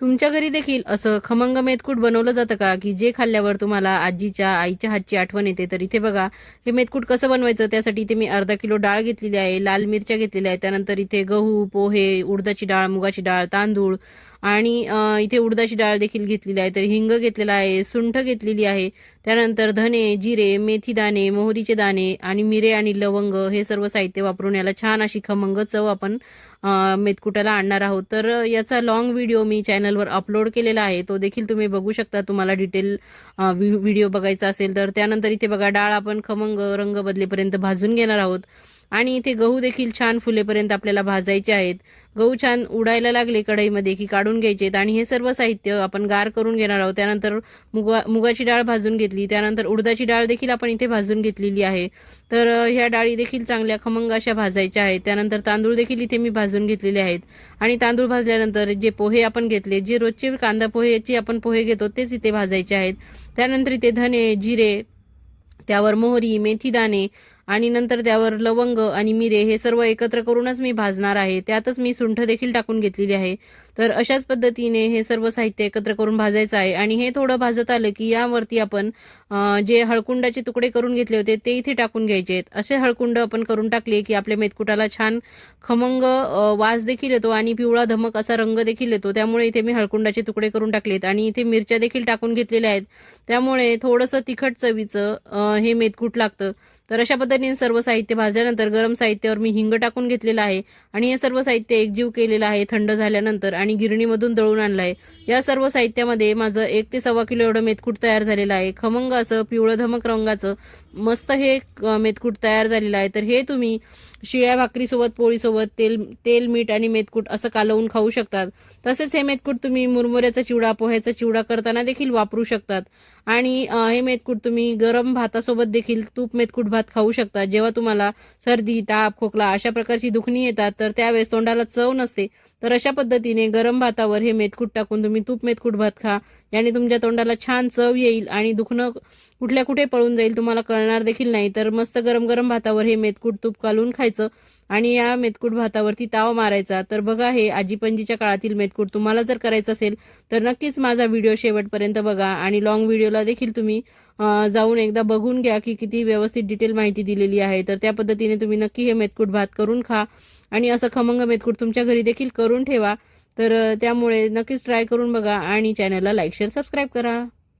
तुमच्या घरी देखील असं खमंग मेतकूट बनवलं जातं का? की जे खाल्ल्यावर तुम्हाला आजीच्या आईच्या हातची आठवण येते तर इथे बघा हे मेतकूट कसं बनवायचं? त्यासाठी इथे मी अर्धा किलो डाळ घेतलेली आहे लाल मिरच्या घेतलेल्या आहेत. त्यानंतर इथे गहू पोहे उडदाची डाळ मुगाची डाळ तांदूळ आणि इथे उडदाची डाळ देखील घेतलेली आहे. तर हिंग घेतलेला आहे सुंठ घेतलेली आहे. त्यानंतर धने जिरे मेथी दाणे मोहरीचे दाणे आणि मिरे आणि लवंग हे सर्व साहित्य वापरून याला छान अशी खमंग चव आपण मेथकुट्याला मेतकुटाला आणणार आहोत. तर याचा लॉंग व्हिडिओ मी चॅनलवर अपलोड केलेला आहे. तो देखील तुम्ही बघू शकता. तुम्हाला डिटेल व्हिडिओ बघायचा असेल तर. त्यानंतर इथे बघा डाळ आपण खमंग रंग बदलेपर्यंत भाजून घेणार आहोत. आणि इथे गहू देखील छान फुलेपर्यंत आपल्याला भाजायचे आहेत. गहू छान उडायला लागले कढईमध्ये की काढून घ्यायचेत आणि हे सर्व साहित्य आपण गार करून घेणार आहोत. त्यानंतर मुगा मुगाची डाळ भाजून घेतली. त्यानंतर उडदाची डाळ देखील आपण इथे भाजून घेतलेली आहे. तर ह्या डाळी देखील चांगल्या खमंग अशा भाजायच्या आहेत. त्यानंतर तांदूळ देखील इथे मी भाजून घेतलेले आहेत. आणि तांदूळ भाजल्यानंतर जे पोहे आपण घेतले जे रोजचे कांदा पोहेचे आपण पोहे घेतो तेच इथे भाजायचे आहेत. त्यानंतर इथे धने जिरे त्यावर मोहरी मेथी दाणे आणि नंतर त्यावर लवंग आणि मिरे हे सर्व एकत्र करूनच मी भाजणार आहे. त्यातच मी सुंठ देखील टाकून घेतलेली आहे. तर अशाच पद्धतीने हे सर्व साहित्य एकत्र करून भाजायचं आहे. आणि हे थोडं भाजत आलं की यावरती आपण जे हळकुंडाचे तुकडे करून घेतले होते ते इथे टाकून घ्यायचे आहेत. असे हळकुंड आपण करून टाकले की आपल्या मेतकुटाला छान खमंग वास देखील येतो आणि पिवळा धमक असा रंग देखील येतो. त्यामुळे इथे मी हळकुंडाचे तुकडे करून टाकलेत आणि इथे मिरच्या देखील टाकून घेतलेल्या आहेत. त्यामुळे थोडंसं तिखट चवीचं हे मेतकूट लागतं. तर अशा पद्धतीने सर्व साहित्य भाजल्यानंतर गरम साहित्यावर मी हिंग टाकून घेतलेलं आहे आणि हे सर्व साहित्य एकजीव केलेलं आहे थंड झाल्यानंतर आणि गिरणीमधून दळून आणलं आहे या सर्व साहित्यामध्ये माझं एक ते सव्वा किलो एवढं मेथकूट तयार झालेलं आहे. खमंग असं पिवळं धमक रंगाचं मस्त हे मेथकूट तयार झालेलं आहे. तर हे तुम्ही शिळ्या भाकरीसोबत पोळीसोबत तेल तेल मीठ आणि मेथकूट असं कालवून खाऊ शकतात. तसेच हे मेथकूट तुम्ही मुरमुऱ्याचा चिवडा पोह्याचा चिवडा करताना देखील वापरू शकतात. आणि हे मेथकूट तुम्ही गरम भातासोबत देखील तूप मेथकूट भात खाऊ शकता. जेव्हा तुम्हाला सर्दी ताप खोकला अशा प्रकारची दुखणी येतात तर त्यावेळेस तोंडाला चव नसते. तर अशा पद्धतीने गरम भातावर हे मेथकूट टाकून तुम्ही तूप मेथकूट भात खा. याने तुमच्या तोंडाला छान चव येईल आणि दुखणं कुठल्या कुठे पळून जाईल तुम्हाला कळणार देखील नाही. तर मस्त गरम गरम भातावर हे मेथकूट तूप घालून खायचं आणि या मेथकूट भातावरती ताव मारायचा. तर बघा हे आजीपंजीच्या काळातील मेतकूट तुम्हाला जर करायचं असेल तर नक्कीच माझा व्हिडिओ शेवटपर्यंत बघा आणि लॉंग व्हिडिओला देखील तुम्ही जाऊन एकदा बघून घ्या की किती व्यवस्थित डिटेल माहिती दिलेली आहे. तर त्या पद्धतीने तुम्ही नक्की हे मेतकूट भात करून खा. आणि असं खमंग मेतकूट तुमच्या घरी देखील करून ठेवा. तर त्यामुळे नक्कीच ट्राय करून बघा आणि चॅनलला लाईक शेअर सबस्क्राईब करा.